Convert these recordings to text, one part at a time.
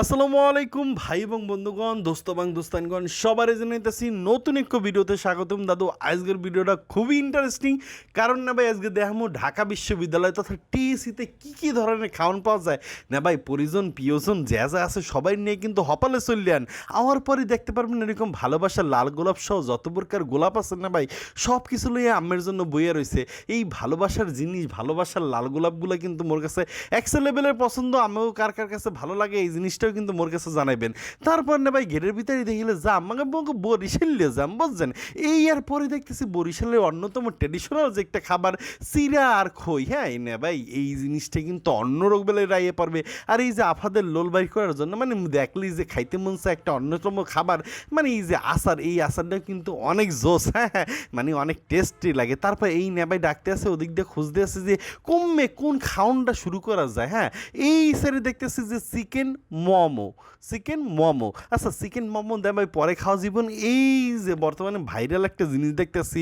আসসালামু আলাইকুম, ভাই এবং বন্ধুগণ, দোস্ত এবং দোস্তানগণ সবারই জানাইতেছি নতুন এক ভিডিওতে স্বাগতম। দাদু, আজকের ভিডিওটা খুবই ইন্টারেস্টিং কারণ না ভাই, আজকে দেখামো ঢাকা বিশ্ববিদ্যালয় তথা টিএসিতে কী কী ধরনের খাওয়ান পাওয়া যায়। না ভাই, পরিজন, প্রিয়জন যা যা আছে সবাই নিয়ে কিন্তু হপালে চললেন আমার পরে দেখতে পারবেন এরকম ভালোবাসার লাল গোলাপ সহ যত প্রকার গোলাপ আছে না ভাই সব কিছু লইয়ে আমের জন্য বইয়ে রয়েছে এই ভালোবাসার জিনিস, ভালোবাসার লাল গোলাপগুলো কিন্তু মোর কাছে এক্সে লেভেলের পছন্দ। আমিও কার কার কাছে ভালো লাগে এই জিনিসটাও কিন্তু মোর কাছে জানাইবেন। তারপর না ভাই গেটের ভিতরে দেখিলে যাম আমাকে বলব বরিশালে যাম, বুঝছেন? এই আর পরে দেখতেছি বরিশালের অন্যতম ট্রেডিশনাল যে একটা খাবার, চিরা আর খই হ্যাঁ? না ভাই, এই জিনিসটা কিন্তু অন্য রোগ বেলায় রাইয়ে পারবে আর এই যে আফাদের লোল বাই করার জন্য মানে দেখলি যে খাইতে মন চায় একটা অন্যতম খাবার মানে এই যে আচার, এই আচারটা কিন্তু অনেক জোস হ্যাঁ হ্যাঁ? মানে অনেক টেস্টি লাগে। তারপর এই নেবাই ডাকতে আসে, ওদিক দিয়ে খুঁজতে আসে যে কমে কোন খাওনটা শুরু করা যায়? হ্যাঁ? এই সাইডে দেখতেছি যে চিকেন মোমো, চিকেন মোমো। আচ্ছা চিকেন মোমো দেবাই পরে খাওয়া জীবন এই যে বর্তমানে ভাইরাল একটা জিনিস দেখতেছি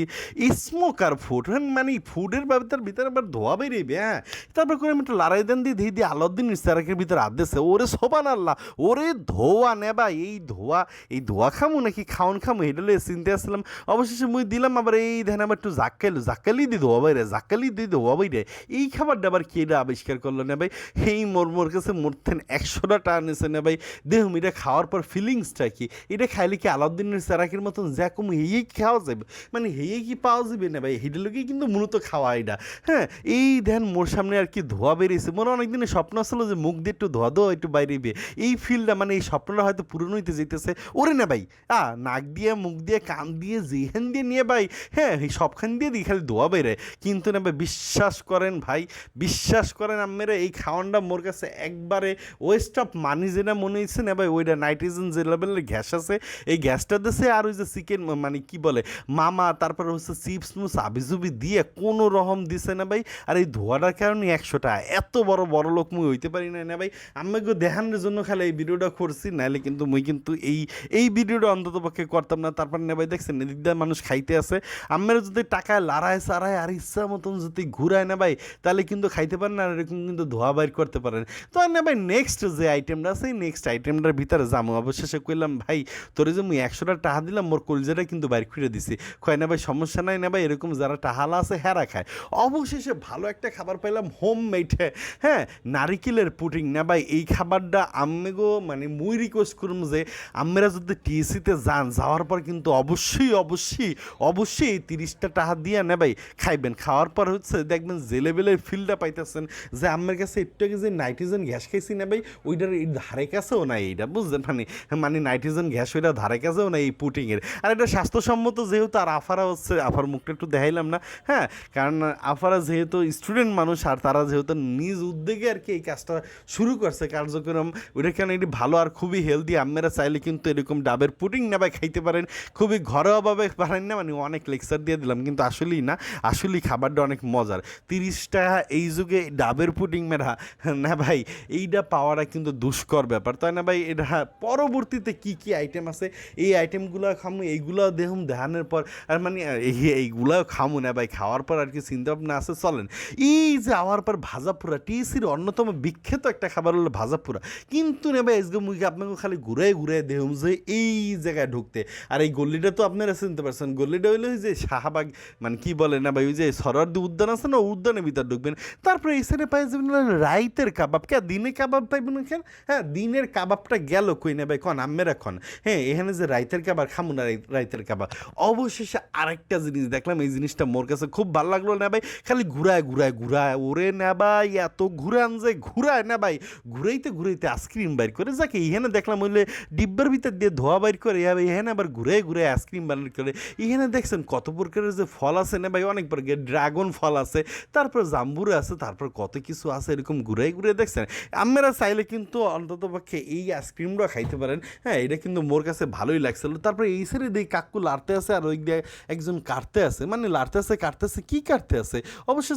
স্মোকার ফুড হ্যাঁ মানে ফুডের ব্যাপারটার ভিতরে আবার ধোয়া বেরিয়েবে হ্যাঁ? তারপর করে আমি একটু লড়াই দেন দিয়ে দিয়ে দিয়ে আলাউদ্দিন ইস্তারাকের ভিতরে আদেছে ওরে সোবান আল্লাহ ওরে ধোয়া নেবা এই ধোয়া এই ধোয়া খামু নাকি, খাওন খামু, এটা লইয়া চিনতে আসলাম অবশেষে মুই দিলাম, আবার এই ধ্যান আবার একটু জাক্কাইলো জাক্কালি দি ধোয়া বাইরে জাক্কালি দি ধোয়া বাইরে। এই খাবারটা আবার কে আবিষ্কার করল না ভাই? এই মোর মোর কাছে মরতেন একশোটা টান এসে না, ভাই দেখুন এটা খাওয়ার পর ফিলিংসটা কি? এটা খাইলে কি আলাউদ্দিনের সেরাকের মতন জ্যাকুম হেয়েই খাওয়া যাবে মানে হেয়েই কি পাওয়া যাবে না, ভাই? হেঁটে লোকেই কিন্তু মূলত খাওয়া এটা হ্যাঁ এই ধ্যান মোর সামনে আর কি ধোয়া বেরিয়েছে। মনে অনেক দিনের স্বপ্ন আসলো যে মুখ দিয়ে একটু ধোয়া ধোয়া একটু বাইরে বে এই ফিলটা মানে এই স্বপ্নটা হয়তো পূরণ হইতে যেতেছে ওরে না, ভাই, আ, নাক দিয়ে, মুখ দিয়ে, কান দিয়ে যেখান দিয়ে নিয়ে, ভাই হ্যাঁ এই সবখান দিয়ে দিই খালি ধোয়া বেরে কিন্তু না, ভাই, বিশ্বাস করেন, ভাই, বিশ্বাস করেন আমেরা এই খাওয়ানটা মোর কাছে একবারে ওয়েস্ট অফ মানি যেটা মনে হয়েছে না ভাই, ওইটা নাইট্রোজেন যে লেভেলের গ্যাস আছে, এই গ্যাসটা দিছে আর ওই যে চিকেন মানে কি বলে, মামা, তারপর হচ্ছে চিপস মুস, আবিজুবি দিয়ে কোনো রকম দিছে না ভাই। আর এই ধোয়াটার কারণে একশো টাকা, এত বড় বড় লোক মুই হইতে পারি না না ভাই। আমাকে দেখানোর জন্য খালি এই ভিডিওটা করছি নাহলে কিন্তু মুই কিন্তু এই এই ভিডিওটা অন্তত পক্ষে করতাম না। তারপর না ভাই, দেখছেন এদিক মানুষ খাইতে আছে। আমার যদি টাকায় লাড়ায় সারায় আর ইচ্ছা মতন যদি ঘুরায় না ভাই, তাহলে কিন্তু খাইতে পারেন আর এরকম কিন্তু ধোয়া বাইর করতে পারেন। তো না ভাই নেক্সট যে আইটেমটা আছে নেক্সট আইটেমটার ভিতরে যাব অবশেষে কইলাম, ভাই, তোরে যে মুই একশোটা টাকা দিলাম, মোর কলজাটা কিন্তু বাইর করে দিছি। কয়, না ভাই, সমস্যা নাই না ভাই, এরকম যারা টাহালা আছে, হেরা খায়। অবশেষে ভালো একটা খাবার পাইলাম হোম মেড হ্যাঁ নারিকেলের পুটিং না ভাই, এই খাবারটা আমি গো মানে মুই রিকোয়েস্ট করুম যে আমরা যদি টিএসিতে যান, যাওয়ার পর কিন্তু অবশ্যই অবশ্যই অবশ্যই তিরিশটা টাকা দিয়ে, না ভাই, খাইবেন। খাওয়ার পর হচ্ছে দেখবেন যে লেভেলের ফিলটা পাইতেছেন যে আমার কাছে একটু আগে যে নাইট্রোজেন গ্যাস খাইছি, না ভাই, ওইটার ধারে কাছেও না এইটা বুঝলেন মানে মানে নাইট্রোজেন গ্যাস ওইটা ধারে কাছেও না এই পুটিংয়ের। আর এটা স্বাস্থ্যসম্মত যেহেতু, আর আফারা হচ্ছে, আফার মুখটা একটু দেখাইলাম না হ্যাঁ? কারণ আফারা যেহেতু স্টুডেন্ট মানুষ, আর তারা যেহেতু নিজ উদ্যোগে আর কি এই কাজটা শুরু করছে, কার্যক্রম ওইটা কেন এটি ভালো আর খুবই হেলদি আপনারা চাইলে কিন্তু এরকম ডাবের পুটিং না খাইতে পারেন, খুবই ঘরোয়াভাবে পারেন না মানে অনেক লেকচার দিয়ে দিলাম, কিন্তু আসলেই না, আসলেই খাবারটা অনেক মজার। তিরিশ টাকা এই যুগে ডাবের পুডিং মেরা, না ভাই এইটা পাওয়াটা কিন্তু দুষ্কর। ব্যাপার, তাই না ভাই? এটা পরবর্তীতে কি কি আইটেম আছে? এই আইটেমগুলো খামু, এইগুলো দেখুন দেখানোর পর। আর মানে এই, এইগুলো খামু না ভাই, খাওয়ার পর আর কি চিন্তা ভাবনা আছে, চলেন। এই যে আওয়ার পর ভাজাপুরা টিএসির অন্যতম বিখ্যাত একটা খাবার হলো ভাজাপুরা। কিন্তু না ভাই, আজকে মুখে আপনাকে খালি ঘুরে ঘুরে দেখুন যে এই জায়গায় ঢুকতে। আর এই গল্লিটা তো আপনারা চিনতে পারছেন। গল্লিটা হইল যে শাহবাগ মানে কি বলে না ভাই, ওই যে সরার্দি উদ্যান আছে না উদ্যানের ভিতর ঢুকবেন। তারপরে এই সাইডে পাই যাবেন রাইতের কাবাব। কে, দিনে কাবাব পাইবেন হ্যাঁ দিনের কাবাবটা গেল কই না ভাই? কন আমের এখন হ্যাঁ এখানে যে রাইতের কাবার খামু না রাই- রাইতের কাবাব। অবশেষে আরেকটা জিনিস দেখলাম, এই জিনিসটা মোর কাছে খুব ভালো লাগল না ভাই? খালি ঘুরায় ঘুরায় ঘুরায়, ওরে না ভাই, এত ঘুরান যে ঘুরায় না ভাই? ঘুরাইতে ঘুরাইতে আইসক্রিম বাইর করে, যাকে এখানে দেখলাম হইলে ডিব্বার ভিতর দিয়ে ধোয়া বাইর করে এখানে আবার ঘুরে ঘুরে আইসক্রিম বানার করে। এখানে দেখছেন কত প্রকারের যে ফল আছে না ভাই? অনেক প্রকার ড্রাগন ফল আছে, তারপর জাম্বুরে আছে, তারপর কত কিছু আছে, এরকম ঘুরে ঘুরে দেখছেন? আপনারা চাইলে কিন্তু অন্তত পক্ষে এই আইসক্রিমটা খাইতে পারেন। হ্যাঁ এটা কিন্তু মোর কাছে ভালোই লাগছিল। তারপরে এই সাইডে দিই কাকু লাড়তে আছে আর ওই একজন কাটতে আছে মানে লাড়তে আছে কাটতে আছে কি কাটতে আছে অবশ্যই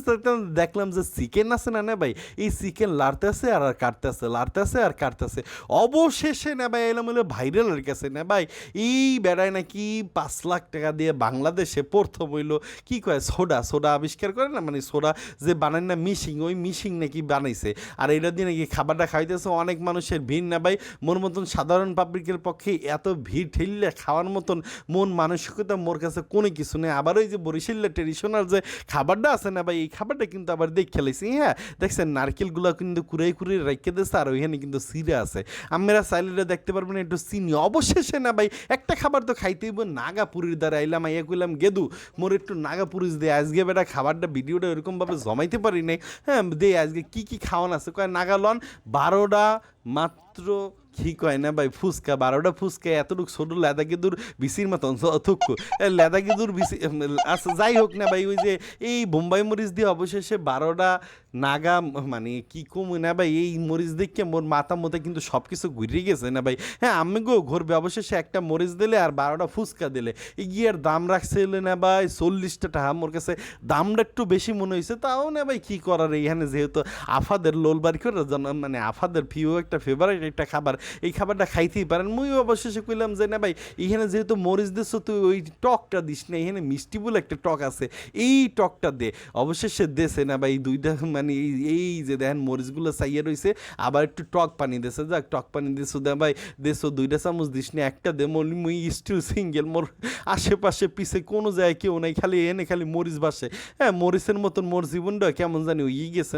দেখলাম- যে চিকেন আছে না না ভাই? এই চিকেন লাড়তে আছে আর আর কাটতে আছে লাড়তে আছে আর কাটতে আছে অবশেষে না ভাই, এলাম হলো ভাইরালের কাছে না ভাই। এই বেড়ায় নাকি পাঁচ লাখ টাকা দিয়ে বাংলাদেশে প্রথম হইল, কী কয়, সোডা? সোডা আবিষ্কার করে না? মানে সোডা যে বানায় না, মিশিং, ওই মিশিং নাকি বানাইছে। আর এটা দিয়ে নাকি খাবারটা খাইতেছে অনেক মানুষ। মানুষের ভিড় না ভাই। মোর মতন সাধারণ পাবলিকের পক্ষে এত ভিড় ঠেললে খাওয়ার মতন মন মানসিকতা মোর কাছে কোনো কিছু নেই। আবার ওই যে বরিশালের ট্রেডিশনাল যে খাবারটা আছে না ভাই, এই খাবারটা কিন্তু আবার দেখ খেলেছি হ্যাঁ? দেখছেন, নারকেলগুলো কিন্তু কুড়াই কুড়াই রেখে দিয়েছে আর ওইখানে কিন্তু সিরা আছে। আমরা চাইলে দেখতে পারবেন একটু চিনি। অবশেষে না ভাই, একটা খাবার তো খাইতেই নাগাপুরির দ্বারা। আইলাম, আইয়া কইলাম, গেদু, মোর একটু নাগাপুরিস দে, আজকে বেটা খাবারটা ভিডিওটা এরকমভাবে জমাইতে পারি নাই। হ্যাঁ দে, আজকে কি কি খাওয়ান আছে? কয়, নাগালন, বারোটা মাত্র কি কয় না ভাই, ফুচকা, বারোটা ফুচকা, এতটুকু ছোট লেদা গেদুর বিসির মতন অথক্ষ লেদা গেদুর বিসি আচ্ছা যাই হোক না ভাই, ওই যে এই বোম্বাই মরিচ দিয়ে অবশেষে বারোটা নাগা মানে কি কম না ভাই, এই মরিচ দেখে মোর মাথা মতো কিন্তু সব কিছু ঘুরে গেছে না ভাই। হ্যাঁ আমি গো ঘুরবে, অবশেষে একটা মরিচ দিলে আর বারোটা ফুচকা দিলে। গিয়ার দাম রাখছিল না ভাই, চল্লিশটা টাকা, মোর কাছে দামটা একটু বেশি মনে হয়েছে তাও না ভাই, কি করার, এইখানে যেহেতু আফাদের লোলবাড়ি করে মানে আফাদের প্রিয় একটা ফেভারিট একটা খাবার। এই খাবারটা খাইতেই পারেন। মুই অবশেষে কইলাম যে, না ভাই এখানে যেহেতু মরিচ দিস তুই ওই টকটা দিস না। এখানে মিষ্টি বলে একটা টক আছে। এই টকটা দে। অবশেষে দেশে না ভাই, দুইটা মানে এই এই যে দেখেন, মরিচগুলো চাইয়া রয়েছে আবার একটু টক পানি দেছে। যাক, টক পানি দিছো দে ভাই দেশো দুইটা চামচ দিস না, একটা দে। মুই স্টিল সিঙ্গেল মোর আশেপাশে পিছে কোনো জায়গায় কেউ নাই, খালি এনে খালি মরিচ বাসে হ্যাঁ মরিচের মতন মোর জীবনটা কেমন জানি ওই গেছে।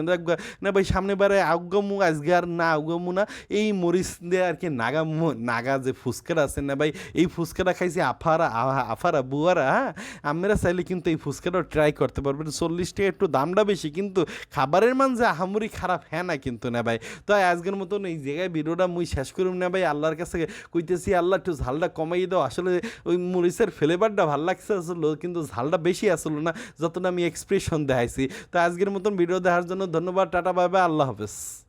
না ভাই, সামনে বারে আউগামু আজকে আর না আউগামু না। এই মরিচ দিয়ে আর কি নাগা নাগা যে ফুচকাটা আছে না ভাই, এই ফুচকাটা খাইছি আফারা আফারা বুয়ারা হ্যাঁ? আমরা চাইলে কিন্তু এই ফুচকাটা ট্রাই করতে পারবেন। চল্লিশ টাকা একটু দামটা বেশি, কিন্তু খাবারের মান যে আহামরি খারাপ হ্যাঁ না কিন্তু না ভাই? তো আজকের মতন এই জায়গায় ভিডিওটা মুই শেষ করুম না ভাই, আল্লাহর কাছে কইতেছি, আল্লাহ একটু ঝালটা কমাই দাও। আসলে ওই মরিচের ফ্লেভারটা ভালো লাগছে আসলে কিন্তু ঝালটা বেশি আসলো না, যতটা আমি এক্সপ্রেশন দেখাইছি। তো আজকের মতন ভিডিও দেখার জন্য ধন্যবাদ, টাটা বাই আল্লাহ হাফেজ।